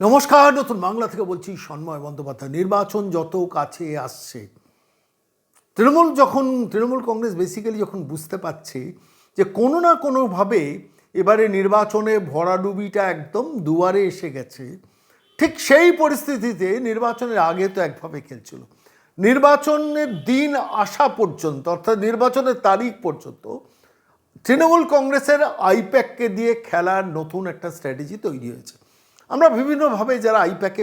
নমস্কার, নতুন বাংলা থেকে বলছি সন্ময় বন্দ্যোপাধ্যায়। নির্বাচন যত কাছে আসছে, তৃণমূল যখন, তৃণমূল কংগ্রেস বেসিক্যালি যখন বুঝতে পারছে যে কোনো না কোনোভাবে এবারে নির্বাচনে ভরাডুবিটা একদম দুয়ারে এসে গেছে, ঠিক সেই পরিস্থিতিতে নির্বাচনের আগে তো একভাবে খেলছিল। নির্বাচনের দিন আসা পর্যন্ত, অর্থাৎ নির্বাচনের তারিখ পর্যন্ত, তৃণমূল কংগ্রেসের আইপ্যাককে দিয়ে খেলার নতুন একটা স্ট্র্যাটেজি তৈরি হয়েছে। আমরা বিভিন্নভাবে যারা আইপ্যাকে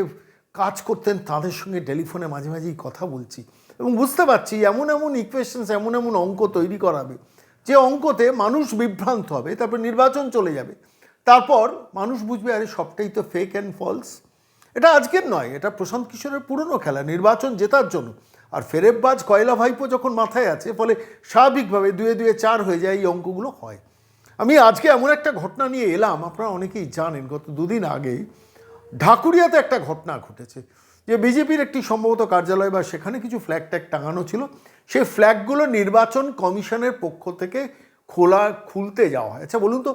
কাজ করতেন, তাদের সঙ্গে টেলিফোনে মাঝে মাঝেই কথা বলছি এবং বুঝতে পারছি এমন এমন ইকুয়েশনস এমন এমন অঙ্ক তৈরি করাবে, যে অঙ্কতে মানুষ বিভ্রান্ত হবে, তারপর নির্বাচন চলে যাবে। তারপর মানুষ বুঝবে, আরে সবটাই তো ফেক অ্যান্ড ফলস এটা আজকের নয়, এটা প্রশান্ত কিশোরের পুরনো খেলা, নির্বাচন জেতার জন্য। আর ফেরেববাজ কয়লা ভাইপো যখন মাথায় আছে, ফলে স্বাভাবিকভাবে দুয়ে দুয়ে চার হয়ে যায় এই অঙ্কগুলো হয়। আমি আজকে এমন একটা ঘটনা নিয়ে এলাম, আপনারা অনেকেই জানেন, গত দুদিন আগেই ঢাকুরিয়াতে একটা ঘটনা ঘটেছে। যে বিজেপির একটি সম্ভবত কার্যালয় বা সেখানে কিছু ফ্ল্যাগ ট্যাগ টাঙানো ছিল সেই ফ্ল্যাগগুলো নির্বাচন কমিশনের পক্ষ থেকে খোলা, খুলতে যাওয়া হয়। আচ্ছা বলুন তো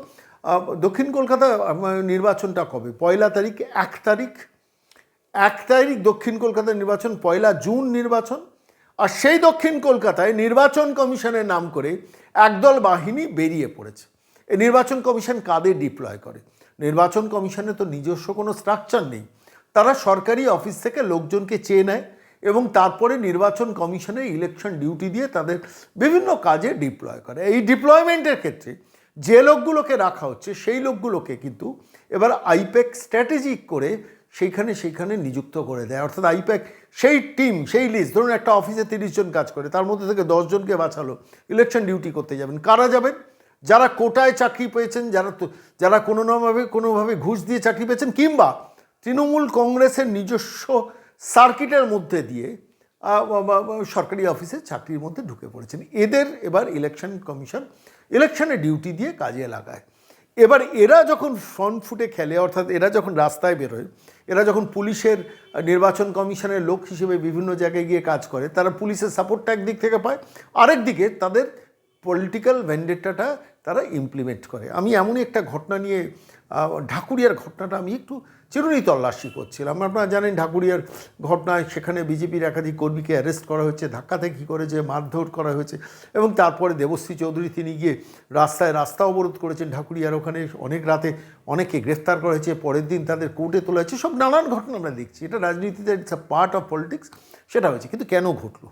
দক্ষিণ কলকাতা নির্বাচনটা কবে? পয়লা তারিখ, এক তারিখ? এক তারিখ দক্ষিণ কলকাতা নির্বাচন, পয়লা জুন নির্বাচন। আর সেই দক্ষিণ কলকাতায় নির্বাচন কমিশনের নাম করে একদল বাহিনী বেরিয়ে পড়েছে। এই নির্বাচন কমিশন কাদের ডিপ্লয় করে? নির্বাচন কমিশনে তো নিজস্ব কোনো স্ট্রাকচার নেই। তারা সরকারি অফিস থেকে লোকজনকে চেয়ে নেয় এবং তারপরে নির্বাচন কমিশনে ইলেকশন ডিউটি দিয়ে তাদের বিভিন্ন কাজে ডিপ্লয় করে। এই ডিপ্লয়মেন্টের ক্ষেত্রে যে লোকগুলোকে রাখা হচ্ছে, সেই লোকগুলোকে কিন্তু এবার আইপ্যাক স্ট্র্যাটেজিক করে সেইখানে সেইখানে নিযুক্ত করে দেয়। অর্থাৎ আইপ্যাক সেই টিম সেই লিস্ট ধরুন একটা অফিসে তিরিশ জন কাজ করে, তার মধ্যে থেকে দশজনকে বাঁচালো ইলেকশন ডিউটি করতে যাবেন। কারা যাবেন? যারা কোটায় চাকরি পেয়েছেন, যারা যারা কোনো নাভাবে কোনোভাবে ঘুষ দিয়ে চাকরি পেয়েছেন, কিংবা তৃণমূল কংগ্রেসের নিজস্ব সার্কিটের মধ্যে দিয়ে সরকারি অফিসে চাকরির মধ্যে ঢুকে পড়েছেন। এদের এবার ইলেকশন কমিশন ইলেকশনে ডিউটি দিয়ে কাজে লাগায়। এবার এরা যখন ফ্রন্ট ফুটে খেলে, অর্থাৎ এরা যখন রাস্তায় বেরোয়, এরা যখন পুলিশের নির্বাচন কমিশনের লোক হিসেবে বিভিন্ন জায়গায় গিয়ে কাজ করে, তারা পুলিশের সাপোর্টটা একদিক থেকে পায় আরেক দিকে তাদের পলিটিক্যাল ভেন্ডেটাটা তারা ইমপ্লিমেন্ট করে। আমি এমনই একটা ঘটনা নিয়ে ঢাকুরিয়ার ঘটনাটা আমি একটু চিরুনি তল্লাশি করছিলাম। আপনারা জানেন ঢাকুরিয়ার ঘটনায় সেখানে বিজেপির একাধিক কর্মীকে অ্যারেস্ট করা হয়েছে ধাক্কাধাক্কি করে যে মারধর করা হয়েছে এবং তারপরে দেবশ্রী চৌধুরী তিনি গিয়ে রাস্তায় রাস্তা অবরোধ করেছেন ঢাকুরিয়ার। ওখানে অনেক রাতে অনেকে গ্রেফতার করা হয়েছে, পরের দিন তাদের কোর্টে তোলা হয়েছে। সব নানান ঘটনা আমরা দেখছি। এটা রাজনীতিতে it's a part of politics সেটা হয়েছে। কিন্তু কেন ঘটলো?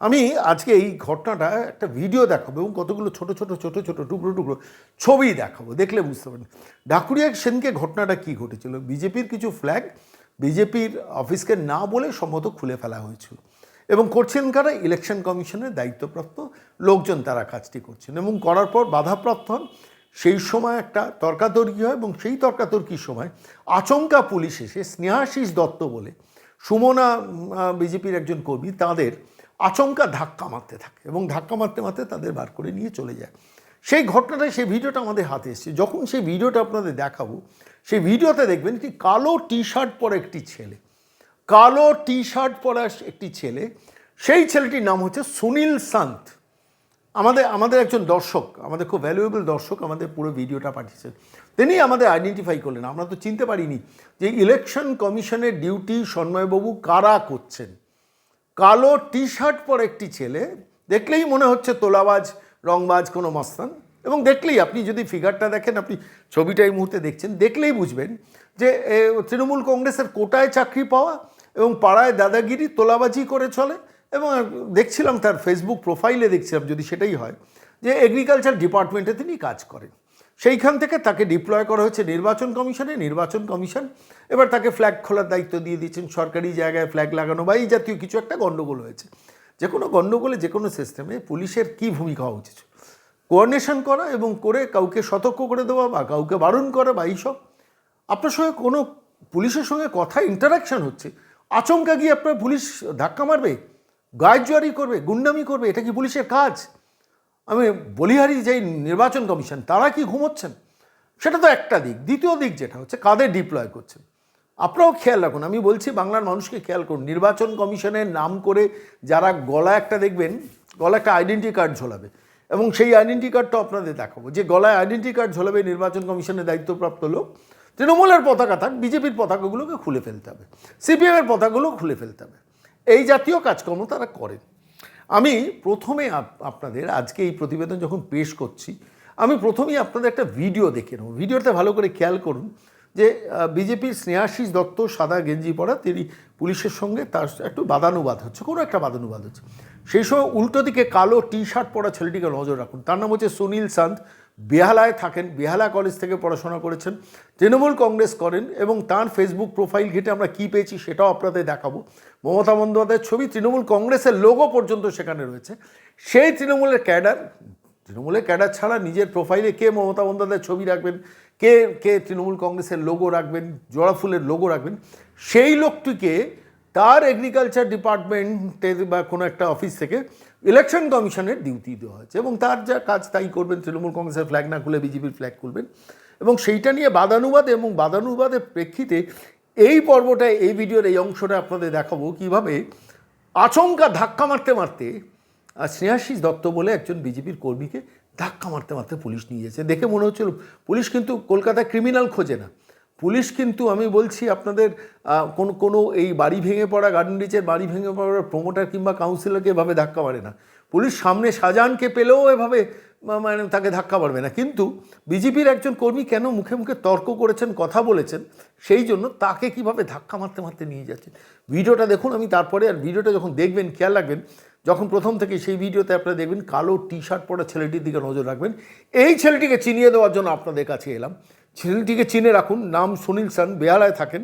আমি আজকে এই ঘটনাটা একটা ভিডিও দেখাবো এবং কতগুলো ছোট ছোট ছোট ছোট, টুকরো টুকরো ছবি দেখাবো। দেখলে বুঝতে পারবেন। ঢাকুরিয়া সেনকে ঘটনাটা কি ঘটেছিল? বিজেপির কিছু ফ্ল্যাগ বিজেপির অফিসকে না বলে সম্ভবত খুলে ফেলা হয়েছিল এবং করছেন কারা? ইলেকশন কমিশনের দায়িত্বপ্রাপ্ত লোকজন তারা কাজটি করছেন এবং করার পর বাধাপ্রাপ্ত হন। সেই সময় একটা তর্কাতর্কি হয় এবং সেই তর্কাতর্কির সময় আচমকা পুলিশ এসে স্নেহাশিস দত্ত বলে সুমনা বিজেপির একজন কর্মী তাদের আচমকা ধাক্কা মারতে থাকে এবং ধাক্কা মারতে মারতে তাদের বার করে নিয়ে চলে যায়। সেই ঘটনাটা সেই ভিডিওটা আমাদের হাতে এসেছে। যখন সেই ভিডিওটা আপনাদের দেখাবো, সেই ভিডিওতে দেখবেন কি কালো টি শার্ট পরে একটি ছেলে। কালো টি শার্ট পরা একটি ছেলে, সেই ছেলেটির নাম হচ্ছে সুনীল সান্ত আমাদের আমাদের একজন দর্শক, আমাদের খুব ভ্যালুয়েবল দর্শক আমাদের পুরো ভিডিওটা পাঠিয়েছেন তিনি আমাদের আইডেন্টিফাই করলেন। আমরা তো চিনতে পারিনি যে ইলেকশন কমিশনের ডিউটি সন্ময়বাবু কারা করছেন। কালো টি শার্ট পরে একটি ছেলে, দেখলেই মনে হচ্ছে তোলাবাজ, রংবাজ কোনো মস্তান। এবং দেখলেই আপনি যদি ফিগারটা দেখেন, আপনি ছবিটা এই মুহূর্তে দেখছেন, দেখলেই বুঝবেন যে তৃণমূল কংগ্রেসের কোটায় চাকরি পাওয়া এবং পাড়ায় দাদাগিরি, তোলাবাজি করে চলে। এবং দেখছিলাম তার ফেসবুক প্রোফাইলে দেখছিলাম, যদি সেটাই হয়, যে এগ্রিকালচার ডিপার্টমেন্টে তিনি কাজ করেন। সেইখান থেকে তাকে ডিপ্লয় করা হয়েছে নির্বাচন কমিশনে, নির্বাচন কমিশন। এবার তাকে ফ্ল্যাগ খোলার দায়িত্ব দিয়ে দিয়েছেন সরকারি জায়গায় ফ্ল্যাগ লাগানো বা এই জাতীয় কিছু একটা গণ্ডগোল হয়েছে। যে কোনো গণ্ডগোলে যে কোনো সিস্টেমে পুলিশের কী ভূমিকা হওয়া উচিত? কোঅর্ডিনেশন করা এবং করে কাউকে সতর্ক করে দেওয়া বা কাউকে বারণ করা বা এইসব। আপনার সঙ্গে কোনো পুলিশের সঙ্গে কথা ইন্টারাকশন হচ্ছে। আচমকা গিয়ে আপনার পুলিশ ধাক্কা মারবে গায়েজুয়ারি করবে, গুন্ডামি করবে, এটা কি পুলিশের কাজ? আমি বলিহারি যেই নির্বাচন কমিশন, তারা কি ঘুমোচ্ছেন? সেটা তো একটা দিক। দ্বিতীয় দিক যেটা হচ্ছে, কাদের ডিপ্লয় করছেন? আপনারাও খেয়াল রাখুন, আমি বলছি বাংলার মানুষকে খেয়াল করুন। নির্বাচন কমিশনের নাম করে যারা গলা একটা দেখবেন গলা একটা আইডেন্টি কার্ড ঝোলাবে। এবং সেই আইডেন্টি কার্ডটা আপনাদের দেখাবো। যে গলায় আইডেন্টি কার্ড ঝোলাবে নির্বাচন কমিশনের দায়িত্বপ্রাপ্ত লোক, তৃণমূলের পতাকা থাক, বিজেপির পতাকাগুলোকে খুলে ফেলতে হবে। সিপিএমের পতাকাগুলো খুলে ফেলতে হবে। এই জাতীয় কাজকর্ম তারা করেন। আমি প্রথমে আপ- আপনাদের আজকে এই প্রতিবেদন যখন পেশ করছি, আমি প্রথমেই আপনাদের একটা ভিডিও দেখে নেব। ভিডিওটা ভালো করে খেয়াল করুন। যে বিজেপির স্নেহাশিস দত্ত, সাদা গেঞ্জি পরা তিনি পুলিশের সঙ্গে তার একটু বাদানুবাদ হচ্ছে, কোনো একটা বাদানুবাদ হচ্ছে। সেই সময় উল্টো দিকে কালো টি শার্ট পরা ছেলেটিকে নজর রাখুন। তার নাম হচ্ছে সুনীল সান্ত। বেহালায় থাকেন, বেহালা কলেজ থেকে পড়াশোনা করেছেন। তৃণমূল কংগ্রেস করেন এবং তার ফেসবুক প্রোফাইল ঘেটে আমরা কী পেয়েছি সেটাও আপনাদের দেখাবো। মমতা বন্দ্যোপাধ্যায়ের ছবি তৃণমূল কংগ্রেসের লোগো পর্যন্ত সেখানে রয়েছে। সেই তৃণমূলের ক্যাডার তৃণমূলের ক্যাডার ছাড়া নিজের প্রোফাইলে কে মমতা বন্দ্যোপাধ্যায়ের ছবি রাখবেন? কে কে তৃণমূল কংগ্রেসের লোগো রাখবেন? জোড়া ফুলের লোগো রাখবেন? সেই লোকটিকে তার এগ্রিকালচার ডিপার্টমেন্টের বা কোনো একটা অফিস থেকে ইলেকশন কমিশনের ডিউটি দেওয়া হয়েছে এবং তার যা কাজ তাই করবেন, তৃণমূল কংগ্রেসের ফ্ল্যাগ না খুলে বিজেপির ফ্ল্যাগ খুলবেন এবং সেইটা নিয়ে বাদানুবাদ এবং বাদানুবাদের প্রেক্ষিতে এই পর্বটায়, এই ভিডিওর এই অংশটা আপনাদের দেখাবো কীভাবে আচমকা ধাক্কা মারতে মারতে স্নেহাশিস দত্ত বলে একজন বিজেপির কর্মীকে ধাক্কা মারতে মারতে পুলিশ নিয়ে যাচ্ছে দেখে মনে হচ্ছিল, পুলিশ কিন্তু কলকাতায় ক্রিমিনাল খোঁজে না। পুলিশ কিন্তু আমি বলছি আপনাদের কোনো কোনো এই বাড়ি ভেঙে পড়া গার্ডেন রিচের বাড়ি ভেঙে পড়া প্রমোটার কিংবা কাউন্সিলরকে এভাবে ধাক্কা মারে না। পুলিশ সামনে শাহজাহানকে পেলেও এভাবে মানে তাকে ধাক্কা মারবে না। কিন্তু বিজেপির একজন কর্মী কেন মুখে মুখে তর্ক করেছেন, কথা বলেছেন, সেই জন্য তাকে কীভাবে ধাক্কা মারতে মারতে নিয়ে যাচ্ছেন? ভিডিওটা দেখুন, আমি তারপরে আর ভিডিওটা যখন দেখবেন, খেয়াল রাখবেন, যখন প্রথম থেকে সেই ভিডিওতে আপনারা দেখবেন কালো টি শার্ট পরা ছেলেটির দিকে নজর রাখবেন। এই ছেলেটিকে চিনিয়ে দেওয়ার জন্য আপনাদের কাছে এলাম। ছেলেটিকে চিনে রাখুন। নাম সুনীল সান, বেহালায় থাকেন।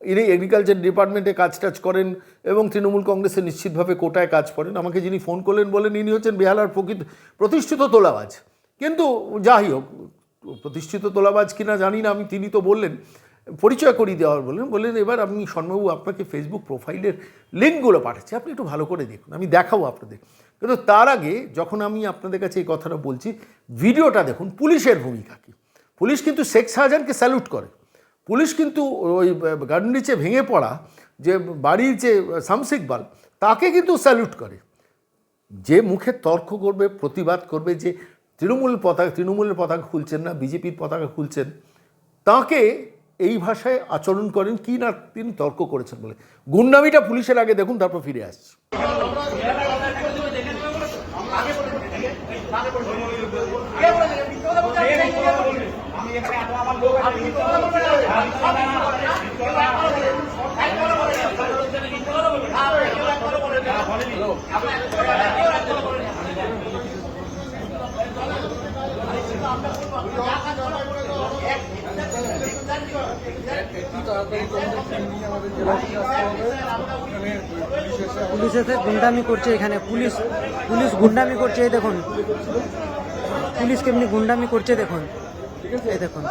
ইনি এগ্রিকালচার ডিপার্টমেন্টে কাজ টাজ করেন এবং তৃণমূল কংগ্রেসে নিশ্চিতভাবে কোটায় কাজ করেন। আমাকে যিনি ফোন করলেন বলেন, ইনি হচ্ছেন বেহালার প্রকৃত, প্রতিষ্ঠিত তোলাবাজ। কিন্তু যাই হোক, প্রতিষ্ঠিত তোলাবাজ কিনা জানি না, আমি তিনি তো বললেন, পরিচয় করিয়ে দেওয়ার বললেন। বললেন, এবার আমি শর্মাবু আপনাকে ফেসবুক প্রোফাইলের লিঙ্কগুলো পাঠাচ্ছি। আপনি একটু ভালো করে দেখুন, আমি দেখাবো আপনাদের। কিন্তু তার আগে যখন আমি আপনাদের কাছে এই কথাটা বলছি ভিডিওটা দেখুন, পুলিশের ভূমিকা কী? পুলিশ কিন্তু শেখ শাহজাহানকে স্যালুট করে। পুলিশ কিন্তু ওই গার্ডেন নিচে ভেঙে পড়া যে বাড়ির যে সামসিক বাল, তাকে কিন্তু স্যালুট করে। যে মুখে তর্ক করবে, প্রতিবাদ করবে যে তৃণমূল পতাকা, তৃণমূলের পতাকা খুলছেন না, বিজেপির পতাকা খুলছেন, তাকে এই ভাষায় আচরণ করেন কি না তিনি তর্ক করেছেন বলে। গুন্ডামিটা পুলিশের আগে দেখুন, তারপর ফিরে আসছি। পুলিশ এসে গুন্ডামি করছে এখানে। পুলিশ পুলিশ গুন্ডামি করছে দেখুন। পুলিশ কেমনি গুন্ডামি করছে, দেখুন। এই দেখুন।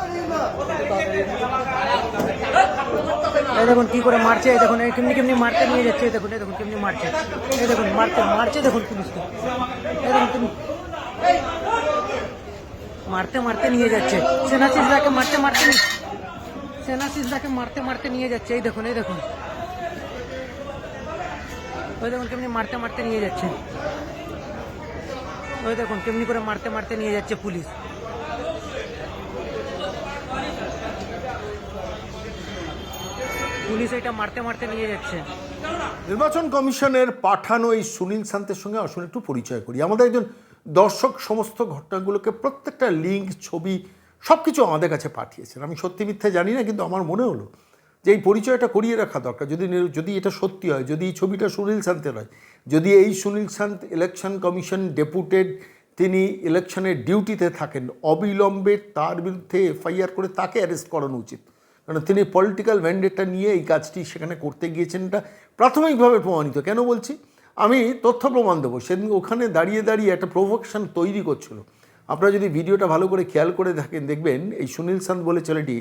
কি করে মারছে, এই দেখুন, এই কেমনি কেমনি মারতে নিয়ে যাচ্ছে, এই দেখুন এই দেখুন কেমনি মারছে। এই দেখুন, মারতে, মারছে দেখুন পুলিশকে এই দেখুন কেমনি- মারতে মারতে নিয়ে যাচ্ছে। সেনা সেনাশিসদাকে মারতে মারতে নি- সেনাশিসদাকে মারতে মারতে নিয়ে যাচ্ছে, এই দেখুন এই দেখুন। ওই দেখুন কেমনি মারতে মারতে নিয়ে যাচ্ছে। ওই দেখুন কেমনি করে মারতে মারতে নিয়ে যাচ্ছে পুলিশ। পুলিশ এটা মারতে মারতে নিয়ে যাচ্ছে। নির্বাচন কমিশনের পাঠানো এই সুনীল শান্তের সঙ্গে আসলে একটু পরিচয় করি। আমাদের একজন দর্শক সমস্ত ঘটনাগুলোকে প্রত্যেকটা লিঙ্ক ছবি সব কিছু আমাদের কাছে পাঠিয়েছেন। আমি সত্যি মিথ্যে জানি না, কিন্তু আমার মনে হলো যে এই পরিচয়টা করিয়ে রাখা দরকার। যদি যদি এটা সত্যি হয়, যদি এই ছবিটা সুনীল শান্তের হয়, যদি এই Sunil Shanta election commission deputed তিনি ইলেকশনের ডিউটিতে থাকেন, অবিলম্বে তার বিরুদ্ধে এফআইআর করে তাকে অ্যারেস্ট করানো উচিত। কারণ তিনি পলিটিক্যাল ম্যান্ডেটটা নিয়ে এই কাজটি সেখানে করতে গিয়েছেন, এটা প্রাথমিকভাবে প্রমাণিত। কেন বলছি? আমি তথ্য প্রমাণ দেবো। সেদিন ওখানে দাঁড়িয়ে দাঁড়িয়ে একটা প্রভোকেশন তৈরি করছিল। আপনারা যদি ভিডিওটা ভালো করে খেয়াল করে থাকেন, দেখবেন এই সুনীল সান্ত বলে ছেলেটি,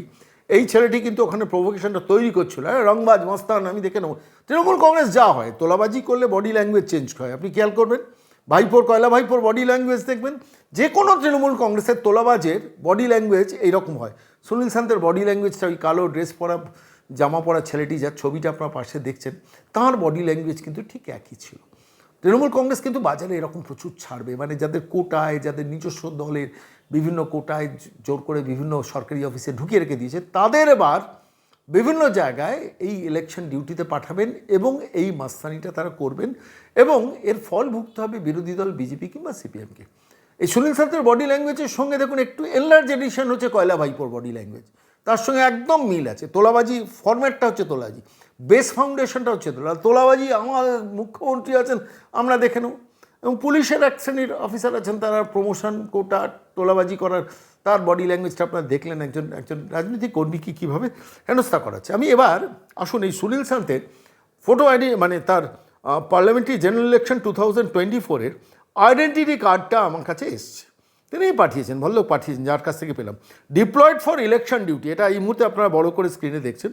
এই ছেলেটি কিন্তু ওখানে প্রভোকেশনটা তৈরি করছিল। হ্যাঁ রংবাজ, মস্তান, আমি দেখে নেব। তৃণমূল কংগ্রেস যা হয়, তোলাবাজি করলে বডি ল্যাঙ্গুয়েজ চেঞ্জ হয়। আপনি খেয়াল করবেন ভাইপোর কয়লা, ভাইপোর বডি ল্যাঙ্গুয়েজ দেখবেন যে কোনো তৃণমূল কংগ্রেসের তোলাবাজের বডি ল্যাঙ্গুয়েজ এইরকম হয়। সুনীল শান্তের বডি ল্যাঙ্গুয়েজটা ওই কালো ড্রেস পরা, জামা পরা ছেলেটি, যার ছবিটা আপনার পাশে দেখছেন, তার বডি ল্যাঙ্গুয়েজ কিন্তু ঠিক একই ছিল। তৃণমূল কংগ্রেস কিন্তু বাজারে এরকম প্রচুর ছাড়বে মানে যাদের কোটায়, যাদের নিজস্ব দলের বিভিন্ন কোটায় জোর করে বিভিন্ন সরকারি অফিসে ঢুকিয়ে রেখে দিয়েছে, তাদের এবার বিভিন্ন জায়গায় এই ইলেকশন ডিউটিতে পাঠাবেন এবং এই মাস্তানিটা তারা করবেন এবং এর ফল ভুগতে হবে বিরোধী দল, বিজেপি কিংবা সিপিএমকে এই সুনীল সান্তের বডি ল্যাঙ্গুয়েজের সঙ্গে দেখুন, একটু এনলার্জ এডিশন হচ্ছে কয়লা ভাইপোর বডি ল্যাঙ্গুয়েজ তার সঙ্গে একদম মিল আছে। তোলাবাজি ফরম্যাটটা হচ্ছে তোলাবাজি। বেস ফাউন্ডেশনটা হচ্ছে তোলা তোলাবাজি, আমার মুখ্যমন্ত্রী আছেন, আমরা দেখে নেব। এবং পুলিশের এক শ্রেণির অফিসার আছেন, তারা প্রমোশন কোটা তোলাবাজি করার তার বডি ল্যাঙ্গুয়েজটা আপনারা দেখলেন একজন একজন রাজনৈতিক কর্মীকে কীভাবে হেনস্থা করাচ্ছে। আমি এবার আসুন এই সুনীল সান্তের ফটো আইডি মানে তার parliamentary general election two thousand twenty ফোরের আইডেন্টিটি কার্ডটা আমার কাছে এসছে। তিনি পাঠিয়েছেন, ভল্লোক পাঠিয়েছেন, যার কাছ থেকে পেলাম। ডিপ্লয়েড ফর ইলেকশন ডিউটি এটা এই মুহূর্তে আপনারা বড় করে স্ক্রিনে দেখছেন।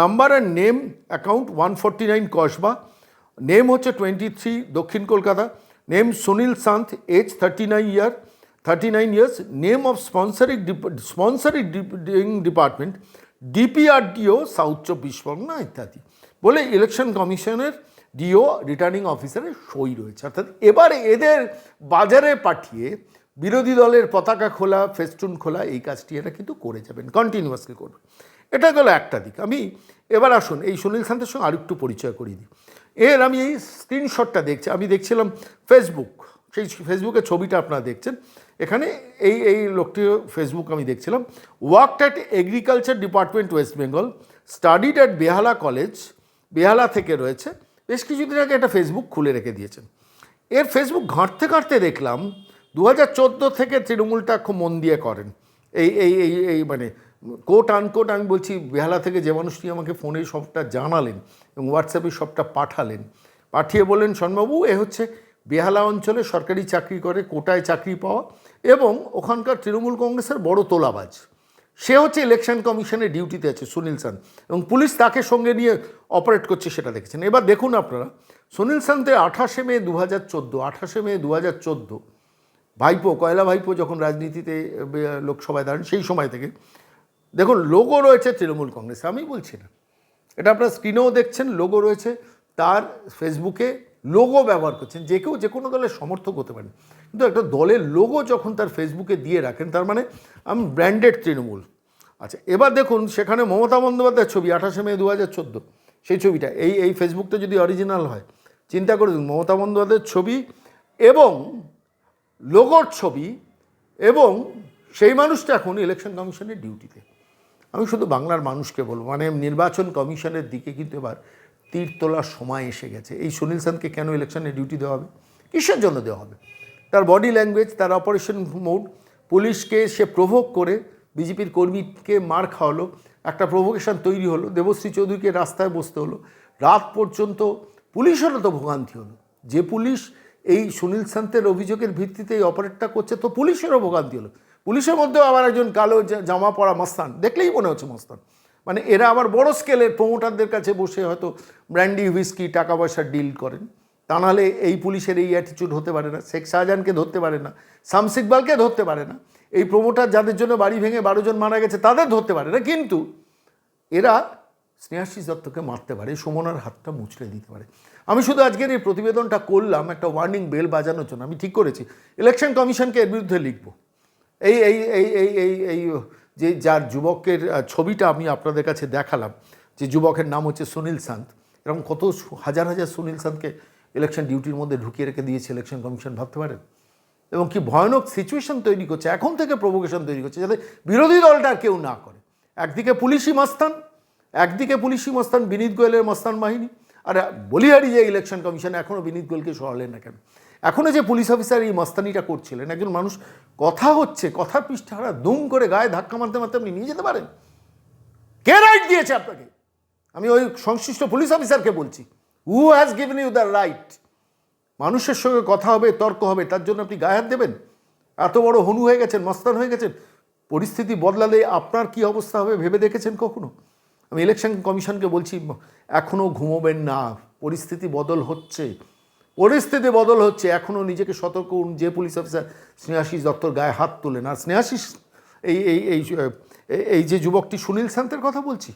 Number and name account one forty nine Kasba name হচ্ছে twenty three Dakshin Kolkata name Sunil Santh age thirty nine year thirty nine years name of sponsoring sponsoring department DPRDO south চব্বিশ পরগনা ইত্যাদি বলে ইলেকশন কমিশনের deo returning অফিসারের সই রয়েছে। অর্থাৎ এবারে এদের বাজারে পাঠিয়ে বিরোধী দলের পতাকা খোলা ফেস্টুন খোলা, এই কাজটি এরা কিন্তু করে যাবেন। কন্টিনিউয়াসলি করবে। এটা গেল একটা দিক। আমি এবার আসুন, এই সুনীল শান্তের সঙ্গে আরেকটু পরিচয় করিয়ে দিই। এর আমি এই স্ক্রিনশটটা দেখছি। আমি দেখছিলাম ফেসবুক সেই ফেসবুকের ছবিটা আপনারা দেখছেন। এখানে এই এই লোকটির ফেসবুক আমি দেখছিলাম। Worked at agriculture department West Bengal studied at Behala college Behala থেকে রয়েছে। বেশ কিছুদিন আগে একটা ফেসবুক খুলে রেখে দিয়েছেন। এর ফেসবুক ঘাঁটতে ঘাঁটতে দেখলাম দু হাজার চোদ্দ থেকে তৃণমূলটা খুব মন দিয়ে করেন। এই এই এই এই মানে কোট আনকোট আমি বলছি, বেহালা থেকে যে মানুষটি আমাকে ফোনে সবটা জানালেন এবং হোয়াটসঅ্যাপে সবটা পাঠালেন, পাঠিয়ে বললেন শনবাবু এ হচ্ছে বেহালা অঞ্চলে সরকারি চাকরি করে, কোটায় চাকরি পাওয়া এবং ওখানকার তৃণমূল কংগ্রেসের বড় তোলাবাজ। সে হচ্ছে ইলেকশন কমিশনের ডিউটিতে আছে, সুনীল সান এবং পুলিশ তাকে সঙ্গে নিয়ে অপারেট করছে সেটা দেখেছেন। এবার দেখুন আপনারা, সুনীল সান্তে আঠাশে মে দু হাজার চোদ্দ, আঠাশে মে দু হাজার চোদ্দ, ভাইপো, কয়লা ভাইপো যখন রাজনীতিতে লোকসভায় দাঁড়ান, সেই সময় থেকে, দেখুন লোগো রয়েছে তৃণমূল কংগ্রেস, আমি বলছি না। এটা আপনারা স্ক্রিনেও দেখছেন, লোগো রয়েছে, তার ফেসবুকে লোগো ব্যবহার করছেন, যে কেউ যে কোনো দলের সমর্থক হতে পারেন। কিন্তু একটা দলের লোগো যখন তার ফেসবুকে দিয়ে রাখেন, তার মানে আমি ব্র্যান্ডেড তৃণমূল। আচ্ছা এবার দেখুন, সেখানে মমতা বন্দ্যোপাধ্যায়ের ছবি, আঠাশে মে দু হাজার চোদ্দ। সেই ছবিটা, এই এই ফেসবুকটা যদি অরিজিনাল হয়, চিন্তা করে দিন মমতা বন্দ্যোপাধ্যায়ের ছবি এবং লোগোর ছবি এবং সেই মানুষটা এখন ইলেকশন কমিশনের ডিউটিতে আমি শুধু বাংলার মানুষকে বলব মানে নির্বাচন কমিশনের দিকে কিন্তু এবার তীর তোলার সময় এসে গেছে। এই সুনীল সেনকে কেন ইলেকশনে ডিউটি দেওয়া হবে? কিসের জন্য দেওয়া হবে? তার বডি ল্যাঙ্গুয়েজ তার অপারেশন মোড পুলিশকে সে প্রভোগ করে, বিজেপির কর্মীকে মার খাওয়ালো, একটা প্রভোকেশন তৈরি হলো, দেবশ্রী চৌধুরীকে রাস্তায় বসতে হলো। রাত পর্যন্ত পুলিশেরও তো ভোগান্তি হলো। যে পুলিশ এই সুনীল শান্তের অভিযোগের ভিত্তিতে এই অপারেটটা করছে, তো পুলিশেরও ভোগান্তি হলো। পুলিশের মধ্যেও আবার একজন কালো জামা পরা মস্তান, দেখলেই মনে হচ্ছে মস্তান। মানে এরা আবার বড় স্কেলের প্রমোটারদের কাছে বসে হয়তো ব্র্যান্ডি হুইস্কি টাকা পয়সার ডিল করেন। তা নাহলে এই পুলিশের এই অ্যাটিচিউড হতে পারে না। শেখ শাহজাহানকে ধরতে পারে না। শামস ইকবালকে ধরতে পারে না। এই প্রমোটার যাদের জন্য বাড়ি ভেঙে বারো জন মারা গেছে, তাদের ধরতে পারে না। কিন্তু এরা স্নেহাশিস দত্তকে মারতে পারে, সুমনার হাতটা মুচড়ে দিতে পারে। আমি শুধু আজকের এই প্রতিবেদনটা করলাম, একটা ওয়ার্নিং বেল বাজানোর জন্য। আমি ঠিক করেছি। ইলেকশন কমিশনকে এর বিরুদ্ধে লিখব। এই এই এই এই এই এই যে যার যুবকের ছবিটা আমি আপনাদের কাছে দেখালাম, যে যুবকের নাম হচ্ছে সুনীল শান্ত এরকম কত হাজার হাজার সুনীল শান্তকে ইলেকশন ডিউটির মধ্যে ঢুকিয়ে রেখে দিয়েছে ইলেকশন কমিশন ভাবতে পারেন? এবং কি ভয়ানক সিচুয়েশন তৈরি করছে, এখন থেকে প্রভোকেশন তৈরি করছে, যাতে বিরোধী দলটা কেউ না করে। একদিকে পুলিশি মাস্তান, একদিকে পুলিশি মাস্তান বিনীত গোয়েলের মাস্তান বাহিনী, আর বলিহারি যে ইলেকশন কমিশন এখনও বিনীত গোয়েলকে সরালেন না কেন? এখনও যে পুলিশ অফিসার এই মস্তানিটা করছিলেন, একজন মানুষ কথা হচ্ছে কথার পৃষ্ঠারা দুম করে গায়ে ধাক্কা মারতে মারতে আপনি নিয়ে যেতে পারেন। কে রাইট দিয়েছে আপনাকে? আমি ওই সংশ্লিষ্ট পুলিশ অফিসারকে বলছি। Who has given you the right মানুষের সঙ্গে কথা হবে, তর্ক হবে, তার জন্য আপনি গায়ে হাত দেবেন। এত বড় হনু হয়ে গেছেন, মস্তান হয়ে গেছেন, পরিস্থিতি বদলালে আপনার কি অবস্থা হবে ভেবে দেখেছেন কখনো? আমি ইলেকশন কমিশনকে বলছি এখনও ঘুমোবেন না, পরিস্থিতি বদল হচ্ছে। পরিস্থিতি বদল হচ্ছে। এখনও নিজেকে সতর্ক যে পুলিশ অফিসার স্নেহাশিস দত্তর গায়ে হাত তোলেন। আর স্নেহাশিস, এই এই এই এই- এই যে যুবকটি সুনীল শান্তের কথা বলছি,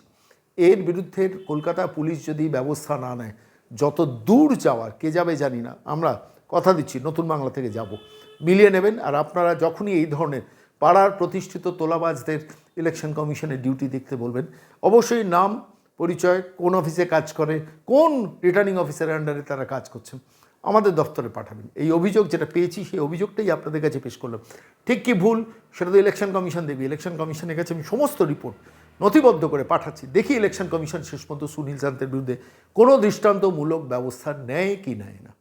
এর বিরুদ্ধে কলকাতা পুলিশ যদি ব্যবস্থা না নেয়, যত দূর যাওয়ার, কে যাবে জানি না। আমরা কথা দিচ্ছি, নতুন বাংলা থেকে যাব। মিলিয়ে নেবেন। আর আপনারা যখনই এই ধরনের পাড়ার প্রতিষ্ঠিত তোলাবাজদের ইলেকশন কমিশনের ডিউটি দেখতে বলবেন, অবশ্যই নাম, পরিচয়, কোন অফিসে কাজ করে, কোন রিটার্নিং অফিসারের আন্ডারে তারা কাজ করছেন। আমাদের দফতরে পাঠাবেন। এই অভিযোগ যেটা পেয়েছি, সেই অভিযোগটাই আপনাদের কাছে পেশ করলাম। ঠিক কি ভুল? সেটা তো ইলেকশন কমিশন দেবে ইলেকশন কমিশনের কাছে আমি সমস্ত রিপোর্ট নথিবদ্ধ করে পাঠাচ্ছি। দেখি ইলেকশন কমিশন শেষ পর্যন্ত সুনীল শান্তের বিরুদ্ধে কোনো দৃষ্টান্তমূলক ব্যবস্থা নেয় কি নেয় না।